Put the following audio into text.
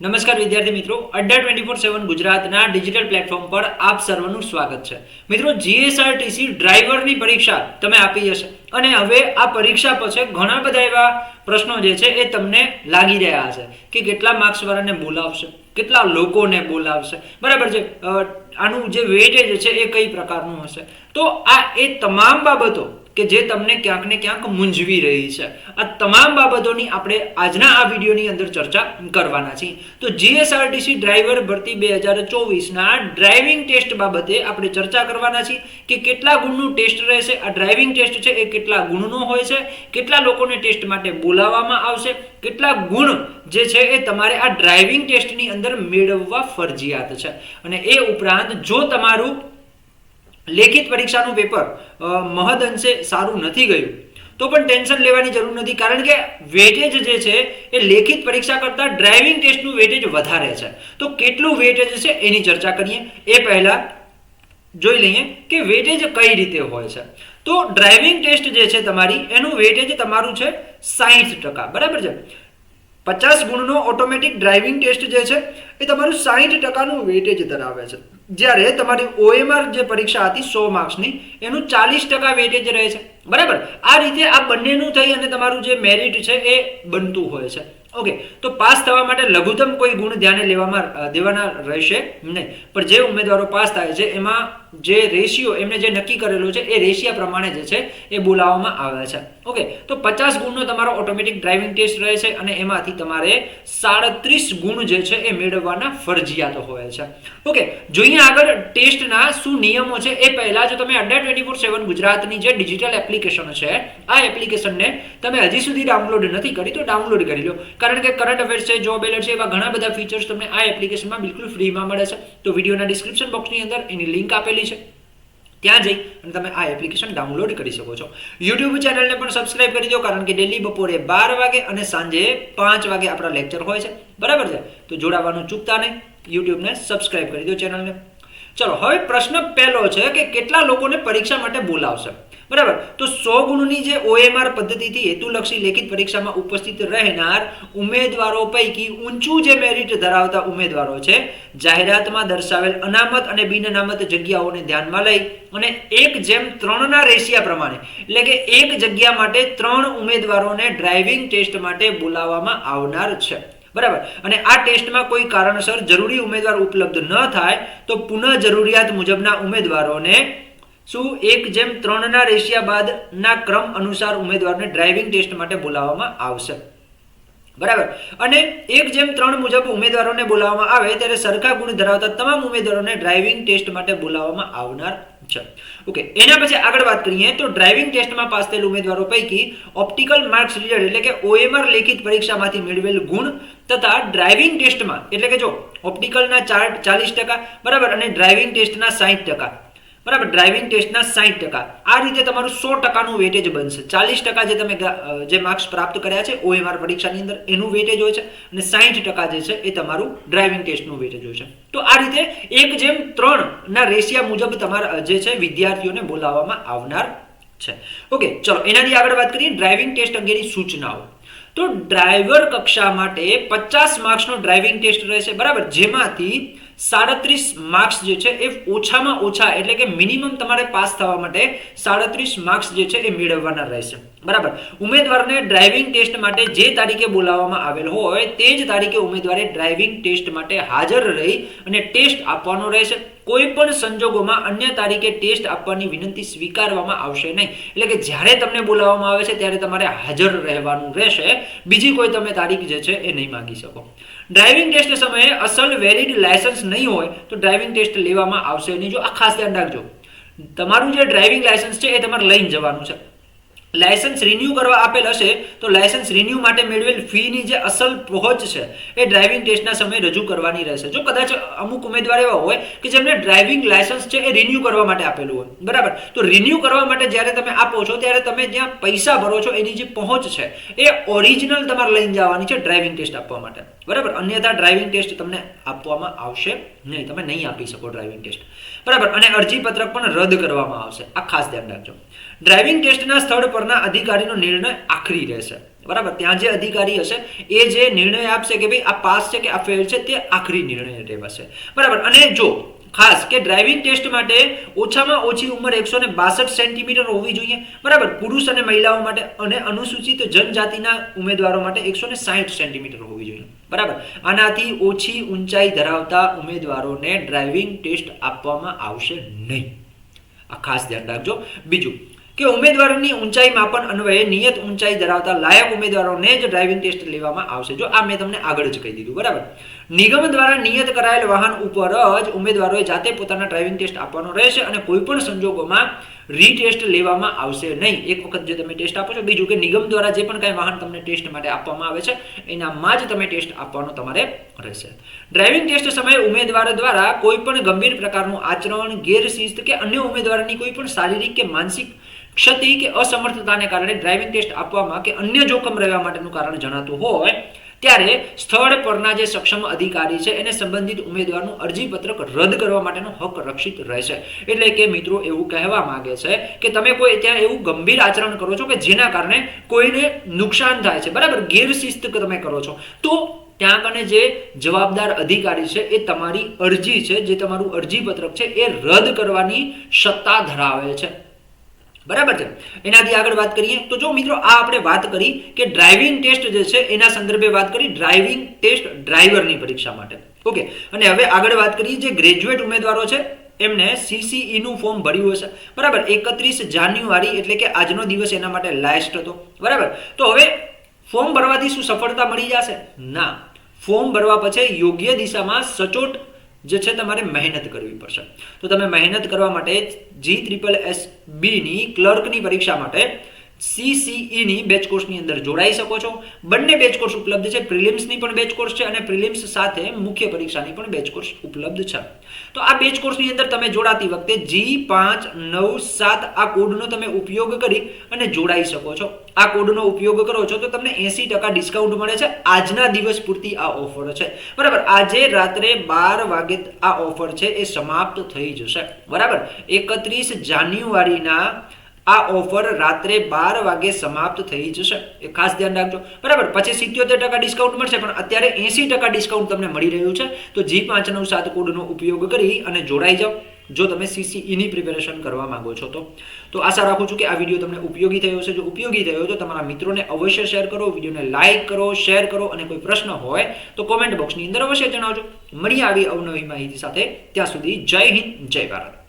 નમસ્કાર વિદ્યાર્થી મિત્રો, અડ્ડા ટ્વેન્ટી ફોર સેવન ગુજરાતના ડિજિટલ પ્લેટફોર્મ પર આપ સર્વનું સ્વાગત છે. મિત્રો જીએસઆરટીસી ડ્રાઈવરની પરીક્ષા તમે આપી હશે. અને હવે આ પરીક્ષા પછી ઘણા બધા એવા પ્રશ્નો જે છે એ તમને લાગી રહ્યા હશે કે કેટલા માર્ક્સવાળાને બોલાવશે કેટલા લોકોને બોલાવશે બરાબર છે? આનું જે વેટેજ છે એ કઈ પ્રકારનું હશે? તો આ એ તમામ બાબતો કે જે તમને ક્યાંક ને ક્યાંક મૂંઝવી રહી છે. આ તમામ બાબતોની આપણે આજના આ વિડીયોની અંદર ચર્ચા કરવાના છીએ. તો જીએસઆરટીસી ડ્રાઈવર ભરતી બે હજાર ચોવીસના ડ્રાઇવિંગ ટેસ્ટ બાબતે આપણે ચર્ચા કરવાના છીએ કે કેટલા ગુણનું ટેસ્ટ રહેશે, આ ડ્રાઇવિંગ ટેસ્ટ છે એ કેટલા ગુણનો હોય છે, કેટલા લોકોને ટેસ્ટ માટે બોલાવવામાં આવશે, કેટલા ગુણ જે છે એ તમારે આ ડ્રાઇવિંગ ટેસ્ટની અંદર મેળવવા ફરજિયાત છે. અને એ ઉપરાંત જો તમારું લેખિત પરીક્ષાનું પેપર મહદ અંશે સારું નથી ગયું. તો પણ ટેન્શન લેવાની જરૂર નથી, કારણ કે વેટેજ જે છે એ લેખિત પરીક્ષા કરતાં ડ્રાઇવિંગ ટેસ્ટનું વેટેજ વધારે છે. તો કેટલું વેટેજ છે એની ચર્ચા કરીએ. એ પહેલા જોઈ લઈએ કે વેટેજ કઈ રીતે હોય છે. તો ડ્રાઇવિંગ ટેસ્ટ જે છે તમારી, એનું વેટેજ તમારું છે સાહીઠ ટકા. બરાબર છે? પચાસ ગુણનો ઓટોમેટિક ડ્રાઇવિંગ ટેસ્ટ જે છે એ તમારું સાહીઠ ટકાનું વેટેજ ધરાવે છે. જ્યારે તમારી ઓએમઆર જે પરીક્ષા હતી સો માર્ક્સની, એનું ચાલીસ ટકા વેટેજ રહે છે. બરાબર? આ રીતે આ બંનેનું થઈ અને તમારું જે મેરિટ છે એ બનતું હોય છે. ઓકે તો પાસ થવા માટે લઘુત્તમ કોઈ ગુણ ધ્યાને લેવામાં દેવાના રહેશે નહીં. પણ જે ઉમેદવારો પાસ થાય છે, એમાં જે રેશિયો એમને જે નક્કી કરેલો છે, એ રેશિયા પ્રમાણે જે છે, એ બોલાવવામાં આવે છે. ઓકે તો પચાસ ગુણનો તમારો ઓટોમેટિક ડ્રાઇવિંગ ટેસ્ટ રહે છે અને એમાંથી તમારે સાડત્રીસ ગુણ જે છે, એ મેળવવાના ફરજિયાત હોય છે. ઓકે જોઈએ આગળ ટેસ્ટના શું નિયમો છે. એ પહેલા જો તમે અડ્ડા ટ્વેન્ટી ફોર સેવન ગુજરાતની જે ડિજિટલ એપ્લિકેશન છે, આ એપ્લિકેશનને તમે હજી સુધી ડાઉનલોડ નથી કરી, તો ડાઉનલોડ કરી લો. કારણ કે કરંટ અફેર્સ છે જોબ એલર્ટ છે, એવા ઘણા બધા ફીચર્સ તમને આ એપ્લિકેશનમાં બિલકુલ ફ્રીમાં મળે છે. તો વિડીયોના ડિસ્ક્રિપ્શન બોક્સની અંદર એની લિંક આપેલી છે. ત્યાં જઈ અને તમે આ એપ્લિકેશન ડાઉનલોડ કરી શકો છો. યુટ્યુબ ચેનલને પણ સબસ્ક્રાઇબ કરી દો, કારણ કે ડેલી બપોરે બાર વાગે અને સાંજે પાંચ વાગે આપણા લેક્ચર હોય છે. બરાબર છે? તો જોડાવાનું ચૂકતા નહીં. યુટ્યુબને સબસ્ક્રાઇબ કરી દો ચેનલને ચલો, હવે પ્રશ્ન પહેલો છે કે કેટલા લોકોને પરીક્ષા માટે બોલાવશે? બરાબર. તો સો ગુણની જે ઓએમઆર પદ્ધતિથી હેતુલક્ષી લેખિત પરીક્ષામાં ઉપસ્થિત રહેનાર ઉમેદવારો પૈકી ઊંચું જે મેરિટ ધરાવતા ઉમેદવારો છે, જાહેરાતમાં દર્શાવેલ અનામત અને બિન અનામત જગ્યાઓને ધ્યાનમાં લઈ અને એક જેમ ત્રણના રેશિયા પ્રમાણે, એટલે કે એક જગ્યા માટે ત્રણ ઉમેદવારોને ડ્રાઇવિંગ ટેસ્ટ માટે બોલાવવામાં આવનાર છે. બરાબર. અને આ ટેસ્ટમાં કોઈ કારણસર જરૂરી ઉમેદવાર ઉપલબ્ધ ન થાય, તો પુનઃ જરૂરિયાત મુજબના ઉમેદવારોને શું એક જેમ ત્રણના રેશિયા બાદના ક્રમ અનુસાર ઉમેદવારને ડ્રાઇવિંગ ટેસ્ટ માટે બોલાવવામાં આવશે? બરાબર. અને એક જેમ ત્રણ મુજબ ઉમેદવારોને બોલાવવામાં આવે, ત્યારે સરખા ગુણ ધરાવતા તમામ ઉમેદવારોને ડ્રાઇવિંગ ટેસ્ટ માટે બોલાવવામાં આવનાર છે. ઓકે એના પછી આગળ વાત કરીએ, તો ડ્રાઇવિંગ ટેસ્ટમાં પાસ થયેલ ઉમેદવારો પૈકી ઓપ્ટિકલ માર્ક્સ રિઝલ્ટ એટલે કે ઓએમઆર લેખિત પરીક્ષામાંથી મેળવેલ ગુણ તથા ડ્રાઇવિંગ ટેસ્ટમાં એટલે કે જો ઓપ્ટિકલના ચાર ચાલીસ ટકા, બરાબર, અને ડ્રાઇવિંગ ટેસ્ટના સાહીઠ ટકા બરાબર ડ્રાઇવિંગ ટેસ્ટના સાહીઠ ટકા. આ રીતે તમારું સો ટકાનું વેટેજ બનશે. ચાલીસ ટકા જે તમે જે માર્ક્સ પ્રાપ્ત કર્યા છે ઓએમઆર પરીક્ષાની અંદર એનું વેટેજ હોય છે અને સાહીઠ ટકા જે છે એ તમારું ડ્રાઇવિંગ ટેસ્ટનું વેટેજ હોય છે. તો આ રીતે એક જેમ ત્રણ ના રેશિયા મુજબ તમારા જે છે વિદ્યાર્થીઓને બોલાવવામાં આવનાર છે. ઓકે, ચલો, એનાથી આગળ વાત કરીએ ડ્રાઇવિંગ ટેસ્ટ અંગેની સૂચનાઓ. તો ડ્રાઈવર કક્ષા માટે પચાસ માર્ક્સનો ડ્રાઇવિંગ ટેસ્ટ રહેશે, બરાબર? જેમાંથી સાડત્રીસ માર્ક્સ જે છે એ ઓછામાં ઓછા, એટલે કે મિનિમમ તમારે પાસ થવા માટે સાડત્રીસ માર્ક્સ જે છે એ મેળવવાના રહેશે. બરાબર? ઉમેદવારને ડ્રાઇવિંગ ટેસ્ટ માટે જે તારીખે બોલાવવામાં આવેલ હોય, તે જ તારીખે ઉમેદવારે ડ્રાઇવિંગ ટેસ્ટ માટે હાજર રહી અને ટેસ્ટ આપવાનો રહેશે. કોઈ પણ સંજોગોમાં અન્ય તારીખે ટેસ્ટ આપવાની વિનંતી સ્વીકારવામાં આવશે નહીં. એટલે કે જ્યારે તમને બોલાવવામાં આવે છે, ત્યારે તમારે હાજર રહેવાનું રહેશે. બીજી કોઈ તમે તારીખ જે છે એ નહીં માંગી શકો. ડ્રાઇવિંગ ટેસ્ટ સમયે અસલ વેલિડ લાયસન્સ નહીં હોય, તો ડ્રાઇવિંગ ટેસ્ટ લેવામાં આવશે નહીં. જો આ ખાસ ધ્યાન રાખજો. તમારું જે ડ્રાઇવિંગ લાયસન્સ છે એ તમારે લઈને જવાનું છે. લાયસન્સ રિન્યૂ કરવા આપેલ હશે, તો લાયસન્સ રિન્યૂ માટે મેળવેલ ફીની જે અસલ પહોંચ છે, એ ડ્રાઇવિંગ ટેસ્ટના સમયે રજૂ કરવાની રહેશે. જો કદાચ અમુક ઉમેદવાર એવા હોય કે જેમને ડ્રાઇવિંગ લાયસન્સ છે, એ રિન્યૂ કરવા માટે આપેલું હોય. બરાબર? તો રિન્યૂ કરવા માટે જ્યારે તમે આપો છો, ત્યારે તમે જ્યાં પૈસા ભરો છો, એની જે પહોંચ છે, એ ઓરિજિનલ તમારે લઈને જવાની છે ડ્રાઇવિંગ ટેસ્ટ આપવા માટે. બરાબર? અન્યથા ડ્રાઇવિંગ ટેસ્ટ તમને આપવામાં આવશે નહીં. તમે નહીં આપી શકો ડ્રાઇવિંગ ટેસ્ટ બરાબર? અને અરજી પત્રક પણ રદ કરવામાં આવશે. આ ખાસ ધ્યાન રાખજો. ડ્રાઇવિંગ ટેસ્ટના સ્થળ પરના અધિકારીનો નિર્ણય આખરી રહેશે. બરાબર? ત્યાં જે અધિકારી હશે, એ જે નિર્ણય આપશે કે ભાઈ આ પાસ છે કે આ ફેલ છે, તે આખરી નિર્ણય રહેવાશે. બરાબર? અને જો ખાસ કે ડ્રાઇવિંગ ટેસ્ટ માટે ઓછામાં ઓછી ઉંમર એકસો ને બાસઠ સેન્ટીમીટર હોવી જોઈએ, બરાબર? પુરુષ અને મહિલાઓ માટે અને અનુસૂચિત જનજાતિના ઉમેદવારો માટે એકસો ને સાહીઠ સેન્ટીમીટર હોવી જોઈએ. બરાબર? આનાથી ઓછી ઊંચાઈ ધરાવતા ઉમેદવારોને ડ્રાઇવિંગ ટેસ્ટ આપવામાં આવશે નહીં. આ ખાસ ધ્યાન રાખજો. બીજું કે ઉમેદવારોની ઊંચાઈ માપન અન્વયે નિયત ઊંચાઈ ધરાવતા લાયક ઉમેદવારોને જ ડ્રાઇવિંગ ટેસ્ટ લેવામાં આવશે. જો આ મેં તમને આગળ જ કહી દીધું, બરાબર? નિગમ દ્વારા નિયત કરાયેલ વાહન ઉપર જ ઉમેદવારોએ જાતે પોતાના ડ્રાઇવિંગ ટેસ્ટ આપવાનો રહેશે અને કોઈ પણ સંજોગોમાં રીટેસ્ટ લેવામાં આવશે નહીં. એક વખત જે તમે ટેસ્ટ આપો છો, બીજું કે નિગમ દ્વારા જે પણ કાંઈ વાહન તમને ટેસ્ટ માટે આપવામાં આવે છે, એનામાં જ તમે ટેસ્ટ આપવાનો તમારે રહેશે. ડ્રાઇવિંગ ટેસ્ટ સમયે ઉમેદવાર દ્વારા કોઈ પણ ગંભીર પ્રકારનું આચરણ, ગેરશિસ્ત કે અન્ય ઉમેદવારની કોઈ પણ શારીરિક કે માનસિક ક્ષતિ કે અસમર્થતાને કારણે ડ્રાઇવિંગ ટેસ્ટ આપવામાં કે અન્ય જોખમ રહેવા માટેનું કારણ જણાતું હોય ત્યારે સ્થળ પરના જે સક્ષમ અધિકારી છે, એને સંબંધિત ઉમેદવારનું અરજીપત્રક રદ કરવા માટેનો હક રક્ષિત રહેશે. એટલે કે મિત્રો એવું કહેવા માંગે છે કે તમે કોઈ ત્યાં એવું ગંભીર આચરણ કરો છો કે જેના કારણે કોઈને નુકસાન થાય છે. બરાબર? ગેરશિસ્ત તમે કરો છો. તો ત્યાં કને જે જવાબદાર અધિકારી છે, એ તમારી અરજી છે, જે તમારું અરજીપત્રક છે, એ રદ કરવાની સત્તા ધરાવે છે. બરાબર છે? એનાથી આગળ વાત કરીએ તો જો મિત્રો આ આપણે વાત કરી કે ડ્રાઇવિંગ ટેસ્ટ જે છે, એના સંદર્ભે વાત કરી ડ્રાઇવિંગ ટેસ્ટ ડ્રાઈવરની પરીક્ષા માટે. ઓકે? અને હવે આગળ વાત કરીએ જે ગ્રેજ્યુએટ ઉમેદવારો છે, એમને સીસીઈનું ફોર્મ ભર્યું હશે. બરાબર? એકત્રીસ જાન્યુઆરી એટલે કે આજનો દિવસ એના માટે લાસ્ટ હતો. બરાબર? તો હવે ફોર્મ ભરવાથી શું સફળતા મળી જશે? ના. ફોર્મ ભરવા પછી યોગ્ય દિશામાં સચોટ જે છે તમારે મહેનત કરવી પડશે. તો તમે મહેનત કરવા માટે જી ત્રિપલ એસ બીની ક્લર્કની પરીક્ષા માટે સીસીઈની બેચ કોર્સની અંદર જોડાઈ શકો છો. બંને બેચ કોર્સ ઉપલબ્ધ છે. પ્રિલિમ્સની પણ બેચ કોર્સ છે અને પ્રિલિમ્સ સાથે મુખ્ય પરીક્ષાની પણ બેચ કોર્સ ઉપલબ્ધ છે. તો આ બેચ કોર્સની અંદર તમે જોડાતી વખતે જી પાંચ નવ સાત આ કોડનો તમે ઉપયોગ કરી અને જોડાઈ શકો છો. આ કોડનો ઉપયોગ કરો છો તો તમને એસી ટકા ડિસ્કાઉન્ટ મળે છે. આજના દિવસ પૂરતી આ ઓફર છે. બરાબર? આજે રાત્રે બાર વાગે આ ઓફર છે. એ સમાપ્ત થઈ જશે. બરાબર? એકત્રીસ જાન્યુઆરીના આ ઓફર રાત્રે બાર વાગે સમાપ્ત થઈ જશે. એ ખાસ ધ્યાન રાખજો. બરાબર? પછી સિત્યોતેર ટકા ડિસ્કાઉન્ટ મળશે, પણ અત્યારે એસી ટકા ડિસ્કાઉન્ટ તમને મળી રહ્યું છે. તો જી પાંચ નવ સાત કોડનો ઉપયોગ કરી અને જોડાઈ જાઓ. જો તમે સીસીઈની પ્રિપેરેશન કરવા માંગો છો તો. તો આશા રાખું છું કે આ વીડિયો તમને ઉપયોગી થયો છે જો ઉપયોગી થયો તો તમારા મિત્રોને અવશ્ય શેર કરો, વિડીયોને લાઇક કરો, શેર કરો અને કોઈ પ્રશ્ન હોય તો કોમેન્ટ બોક્સની અંદર અવશ્ય જણાવજો. મળી આવી અવનવી માહિતી સાથે. ત્યાં સુધી જય હિન્દ, જય ભારત.